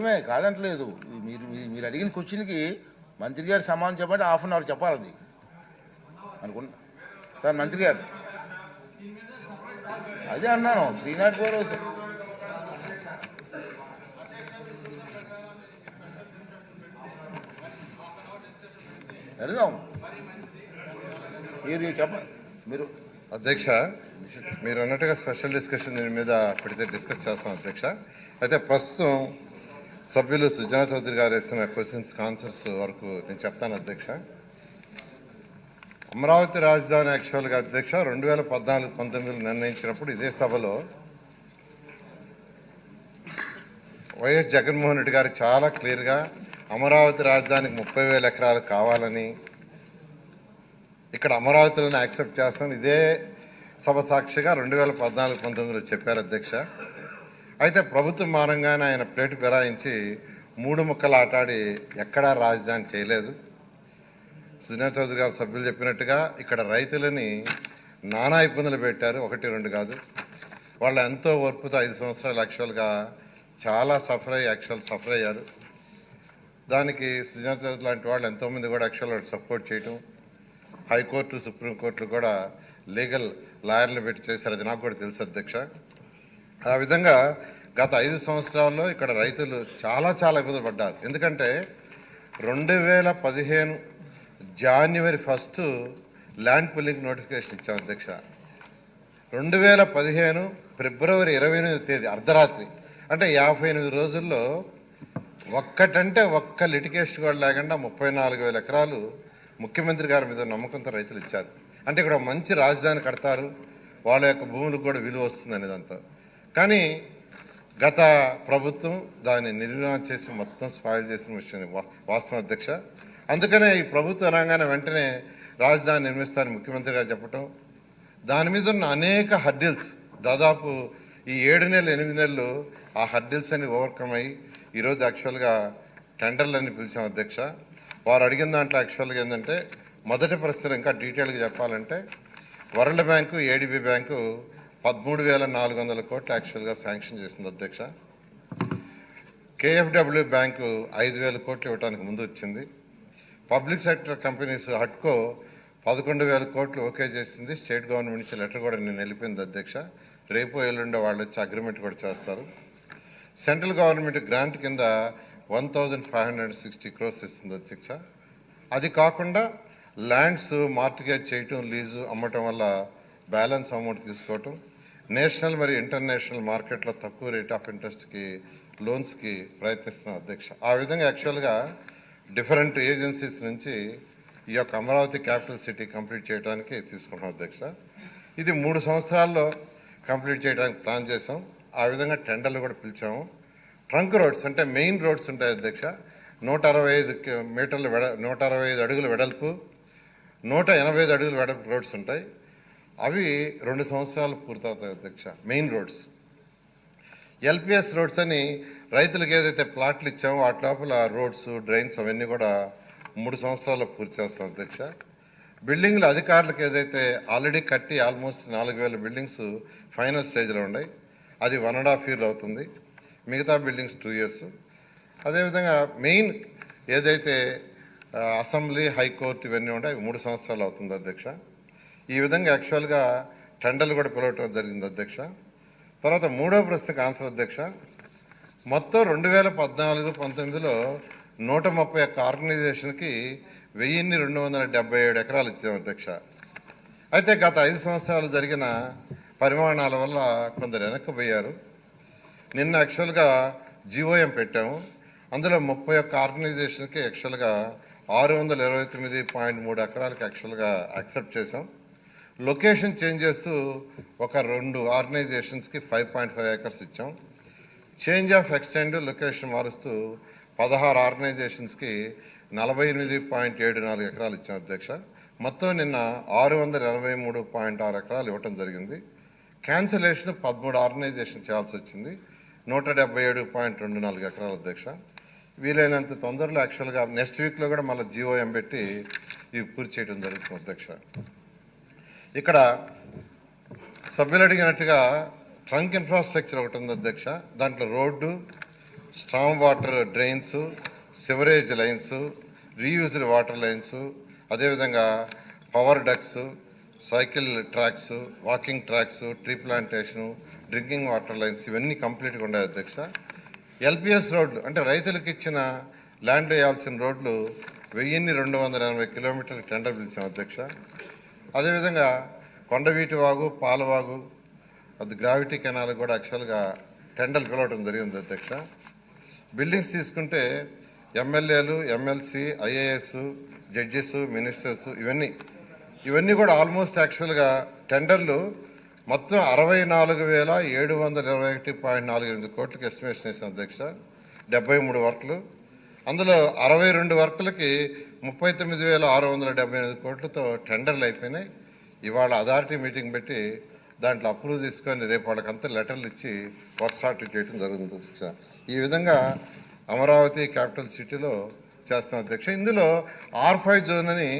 నిజమే, కాదంటలేదు. మీరు మీరు- అడిగిన క్వశ్చన్కి మంత్రి గారు సమాధానం చెప్పండి హాఫ్ అన్ అవర్ చెప్పాలి అది అనుకుంటా సార్ మంత్రి గారు. అదే అన్నాను త్రీ నాట్ ఫోర్ అడుగుదాం మీరు చెప్పండి మీరు. అధ్యక్ష మీరు అన్నట్టుగా స్పెషల్ డిస్కషన్ దీని మీద పెడితే డిస్కస్ చేస్తాం అధ్యక్ష. అయితే ప్రస్తుతం సభ్యులు సుజనా చౌదరి గారు వేసిన క్వశ్చన్స్ ఆన్సర్స్ వరకు నేను చెప్తాను అధ్యక్ష. అమరావతి రాజధాని యాక్చువల్గా అధ్యక్ష రెండు వేల పద్నాలుగు పంతొమ్మిదిలో నిర్ణయించినప్పుడు ఇదే సభలో వైఎస్ జగన్మోహన్ రెడ్డి గారు చాలా క్లియర్గా అమరావతి రాజధానికి ముప్పై వేల ఎకరాలు కావాలని ఇక్కడ అమరావతిలోనే యాక్సెప్ట్ చేస్తాం ఇదే సభ సాక్షిగా రెండు వేల పద్నాలుగు పంతొమ్మిదిలో చెప్పారు అధ్యక్ష. అయితే ప్రభుత్వం మారంగానే ఆయన ప్లేటు ఫిరాయించి మూడు ముక్కలు ఆటాడి ఎక్కడా రాజధాని చేయలేదు. సుజనా చౌదరి గారు సభ్యులు చెప్పినట్టుగా ఇక్కడ రైతులని నానా ఇబ్బందులు పెట్టారు. ఒకటి రెండు కాదు. వాళ్ళు ఎంతో ఓర్పుతో ఐదు సంవత్సరాలు యాక్చువల్గా చాలా సఫర్ అయ్యి యాక్చువల్ సఫర్ అయ్యారు. దానికి సుజనా చౌదరి లాంటి వాళ్ళు ఎంతోమంది కూడా యాక్చువల్ సపోర్ట్ చేయటం హైకోర్టు సుప్రీంకోర్టులు కూడా లీగల్ లాయర్లు పెట్టి చేశారు. అది నాకు కూడా తెలుసు అధ్యక్ష. ఆ విధంగా గత ఐదు సంవత్సరాల్లో ఇక్కడ రైతులు చాలా చాలా ఇబ్బందులు పడ్డారు. ఎందుకంటే రెండు వేల పదిహేను January first land pulling notification ఇచ్చాం అధ్యక్ష. రెండు వేల పదిహేను ఫిబ్రవరి ఇరవై ఎనిమిది తేదీ అర్ధరాత్రి. అంటే యాభై ఎనిమిది రోజుల్లో ఒక్కటంటే ఒక్క లిటికేషన్ కూడా లేకుండా ముప్పై నాలుగు వేల ఎకరాలు ముఖ్యమంత్రి గారి మీద నమ్మకంతో రైతులు ఇచ్చారు. అంటే ఇక్కడ ఒక మంచి రాజధాని కడతారు. వాళ్ళ యొక్క భూములకు కూడా విలువ వస్తుంది అనేదంతా కానీ గత ప్రభుత్వం దాన్ని నిర్వహణ చేసి మొత్తం స్పాయిల్ చేసిన విషయం వా- వాస్తవం అధ్యక్ష. అందుకనే ఈ ప్రభుత్వ రంగాన్ని వెంటనే రాజధాని నిర్మిస్తారని ముఖ్యమంత్రి గారు చెప్పటం. దాని మీద ఉన్న అనేక హర్డిల్స్ దాదాపు ఈ ఏడు నెలలు ఎనిమిది నెలలు ఆ హర్డిల్స్ అని ఓవర్కమ్ అయ్యి ఈరోజు యాక్చువల్గా టెండర్లని పిలిచాం అధ్యక్ష. వారు అడిగిన దాంట్లో యాక్చువల్గా ఏంటంటే మొదటి ప్రశ్న ఇంకా డీటెయిల్గా చెప్పాలంటే వరల్డ్ బ్యాంకు ఏడిబి బ్యాంకు పదమూడు వేల నాలుగు వందల కోట్లు యాక్చువల్గా శాంక్షన్ చేసింది అధ్యక్ష. కేఎఫ్డబ్ల్యూ బ్యాంకు ఐదు వేల కోట్లు ఇవ్వడానికి ముందు వచ్చింది. పబ్లిక్ సెక్టర్ కంపెనీస్ హట్కో పదకొండు వేల కోట్లు ఓకే చేసింది. స్టేట్ గవర్నమెంట్ నుంచి లెటర్ కూడా నేను వెళ్ళిపోయింది అధ్యక్ష. రేపు ఎల్లుండో వాళ్ళు వచ్చి అగ్రిమెంట్ కూడా చేస్తారు. సెంట్రల్ గవర్నమెంట్ గ్రాంట్ కింద one thousand five hundred sixty crores ఇస్తుంది అధ్యక్ష. అది కాకుండా ల్యాండ్స్ మార్టిగేజ్ చేయటం లీజు అమ్మటం వల్ల బ్యాలెన్స్ అమౌంట్ తీసుకోవటం నేషనల్ మరియు ఇంటర్నేషనల్ మార్కెట్లో తక్కువ రేట్ ఆఫ్ ఇంట్రెస్ట్కి లోన్స్కి ప్రయత్నిస్తున్నాం అధ్యక్ష. ఆ విధంగా యాక్చువల్గా డిఫరెంట్ ఏజెన్సీస్ నుంచి ఈ యొక్క అమరావతి క్యాపిటల్ సిటీ కంప్లీట్ చేయడానికి తీసుకున్నాం అధ్యక్ష. ఇది మూడు సంవత్సరాల్లో కంప్లీట్ చేయడానికి ప్లాన్ చేసాం ఆ విధంగా టెండర్లు కూడా పిలిచాము. ట్రంక్ రోడ్స్ అంటే మెయిన్ రోడ్స్ ఉంటాయి అధ్యక్ష. నూట అరవై ఐదు మీటర్లు వెడ నూట అరవై ఐదు అడుగుల వెడల్పు నూట ఎనభై ఐదు అడుగుల వెడల్పు రోడ్స్ ఉంటాయి. అవి రెండు సంవత్సరాలు పూర్తవుతాయి అధ్యక్ష మెయిన్ రోడ్స్. ఎల్పిఎస్ రోడ్స్ అని రైతులకు ఏదైతే ప్లాట్లు ఇచ్చామో వాటి లోపల రోడ్స్ డ్రైన్స్ అవన్నీ కూడా మూడు సంవత్సరాల్లో పూర్తి చేస్తాం అధ్యక్ష. బిల్డింగ్లు అధికారులకు ఏదైతే ఆల్రెడీ కట్టి ఆల్మోస్ట్ నాలుగు వేల బిల్డింగ్స్ ఫైనల్ స్టేజ్లో ఉన్నాయి. అది వన్ అండ్ హాఫ్ ఇయర్ అవుతుంది. మిగతా బిల్డింగ్స్ టూ ఇయర్స్. అదేవిధంగా మెయిన్ ఏదైతే అసెంబ్లీ హైకోర్టు ఇవన్నీ ఉంటాయి అవి మూడు సంవత్సరాలు అవుతుంది అధ్యక్ష. ఈ విధంగా యాక్చువల్గా టెండర్లు కూడా పిలవటం జరిగింది అధ్యక్ష. తర్వాత మూడో ప్రశ్నకు ఆన్సర్ అధ్యక్ష. మొత్తం రెండు వేల పద్నాలుగు పంతొమ్మిదిలో నూట ముప్పై ఒక్క ఆర్గనైజేషన్కి వెయ్యిన్ని రెండు వందల డెబ్బై ఏడు ఎకరాలు ఇచ్చాం అధ్యక్ష. అయితే గత ఐదు సంవత్సరాలు జరిగిన పరిమాణాల వల్ల కొందరు వెనక్కిపోయారు. నిన్న యాక్చువల్గా జిఓఎం పెట్టాము. అందులో ముప్పై ఒక్క ఆర్గనైజేషన్కి యాక్చువల్గా ఆరు వందల ఇరవై తొమ్మిది పాయింట్ మూడు ఎకరాలకి యాక్చువల్గా యాక్సెప్ట్ చేసాం లొకేషన్ చేంజ్ చేస్తూ ఒక రెండు ఆర్గనైజేషన్స్కి ఫైవ్ పాయింట్ ఫైవ్ ఏకర్స్ ఇచ్చాం. చేంజ్ ఆఫ్ ఎక్స్టెండ్ లొకేషన్ మారుస్తూ పదహారు ఆర్గనైజేషన్స్కి నలభై ఎనిమిది పాయింట్ ఏడు నాలుగు ఎకరాలు ఇచ్చాం అధ్యక్ష. మొత్తం నిన్న ఆరు వందల ఎనభై మూడు పాయింట్ ఆరు ఎకరాలు ఇవ్వటం జరిగింది. క్యాన్సలేషన్ పదమూడు ఆర్గనైజేషన్ చేయాల్సి వచ్చింది. నూట డెబ్బై ఏడు పాయింట్ రెండు నాలుగు ఎకరాల అధ్యక్ష. వీలైనంత తొందరలో యాక్చువల్గా నెక్స్ట్ వీక్లో కూడా మళ్ళీ జిఓఎం పెట్టి ఇవి పూర్తి చేయడం జరుగుతుంది అధ్యక్ష. ఇక్కడ సభ్యులు అడిగినట్టుగా ట్రంక్ ఇన్ఫ్రాస్ట్రక్చర్ ఒకటి ఉంది అధ్యక్ష. దాంట్లో road strong water drains sewerage lines reused water lines అదేవిధంగా power ducts cycle tracks walking tracks tree plantation drinking water lines ఇవన్నీ కంప్లీట్గా ఉన్నాయి అధ్యక్ష. ఎల్పిఎస్ రోడ్లు అంటే రైతులకు ఇచ్చిన ల్యాండ్ వేయాల్సిన రోడ్లు వెయ్యిన్ని రెండు వందల ఎనభై కిలోమీటర్ల టెండర్ పిలిచాం అధ్యక్ష. అదేవిధంగా కొండవీటి వాగు పాలవాగు అది గ్రావిటీ కెనాల్ కూడా యాక్చువల్గా టెండర్ పిలవడం జరిగింది అధ్యక్ష. బిల్డింగ్స్ తీసుకుంటే ఎమ్మెల్యేలు ఎమ్మెల్సీ ఐఏఎస్ జడ్జెస్ మినిస్టర్స్ ఇవన్నీ ఇవన్నీ కూడా ఆల్మోస్ట్ యాక్చువల్గా టెండర్లు మొత్తం అరవై నాలుగు వేల ఏడు వందల ఇరవై ఒకటి పాయింట్ నాలుగు ఎనిమిది కోట్లకి ఎస్టిమేషన్ వేసిన అధ్యక్ష. డెబ్బై మూడు వర్క్లు. అందులో అరవై రెండు వర్కులకి ముప్పై తొమ్మిది వేల ఆరు వందల డెబ్బై ఎనిమిది కోట్లతో టెండర్లు అయిపోయినాయి. ఇవాళ అథారిటీ మీటింగ్ పెట్టి దాంట్లో అప్రూవ్ తీసుకొని రేపు వాళ్ళకంతా లెటర్లు ఇచ్చి వర్క్ స్టార్ట్ చేయడం జరుగుతుంది ఈ విధంగా అమరావతి క్యాపిటల్ సిటీలో చేస్తున్న అధ్యక్ష ఇందులో ఆర్ ఫైవ్ జోన్ అని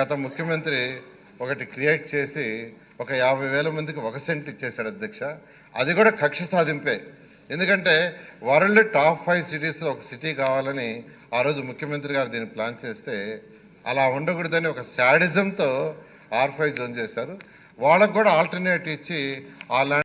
గత ముఖ్యమంత్రి ఒకటి క్రియేట్ చేసి ఒక యాభై వేల మందికి ఒక సెంట్ ఇచ్చేశాడు అధ్యక్ష. అది కూడా కక్ష సాధింపే. ఎందుకంటే వరల్డ్ టాప్ ఫైవ్ సిటీస్లో ఒక సిటీ కావాలని ఆ రోజు ముఖ్యమంత్రి గారు దీన్ని ప్లాన్ చేస్తే అలా ఉండకూడదని ఒక శాడిజంతో ఆర్ఫై జోన్ చేశారు. వాళ్ళకు కూడా ఆల్టర్నేట్ ఇచ్చి ఆ